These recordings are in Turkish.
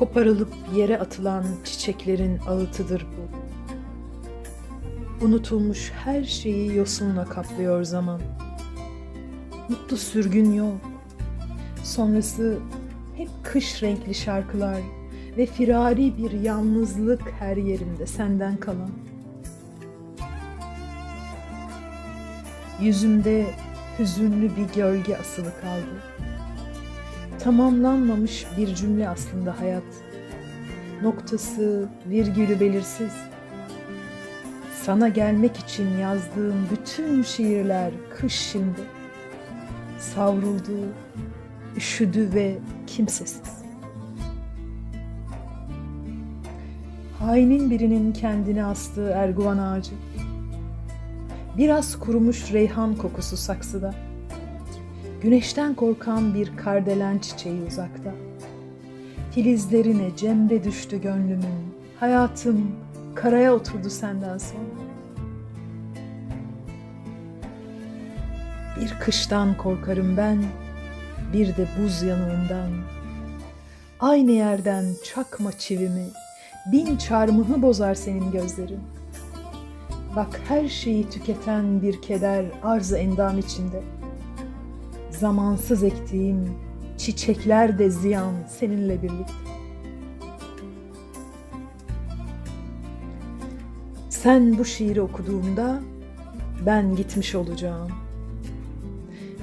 Koparılıp yere atılan çiçeklerin ağıtıdır bu. Unutulmuş her şeyi yosunla kaplıyor zaman. Mutlu sürgün yok. Sonrası hep kış renkli şarkılar ve firari bir yalnızlık her yerimde senden kalan. Yüzümde hüzünlü bir gölge asılı kaldı. Tamamlanmamış bir cümle aslında hayat. Noktası, virgülü belirsiz. Sana gelmek için yazdığım bütün şiirler kış şimdi. Savruldu, üşüdü ve kimsesiz. Hainin birinin kendini astığı erguvan ağacı. Biraz kurumuş reyhan kokusu saksıda. Güneşten korkan bir kardelen çiçeği uzakta. Filizlerine cemre düştü gönlümün. Hayatım karaya oturdu senden sonra. Bir kıştan korkarım ben, bir de buz yanığından. Aynı yerden çakma çivimi, bin çarmıhı bozar senin gözlerin. Bak her şeyi tüketen bir keder arz endam içinde. Zamansız ektiğim çiçekler de ziyan seninle birlikte. Sen bu şiiri okuduğunda ben gitmiş olacağım.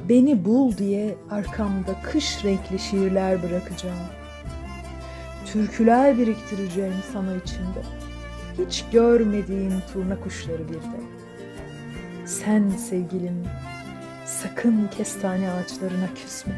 Beni bul diye arkamda kış renkli şiirler bırakacağım. Türküler biriktireceğim sana içinde. Hiç görmediğim turna kuşları bir de. Sen sevgilim sakın kestane ağaçlarına küsme.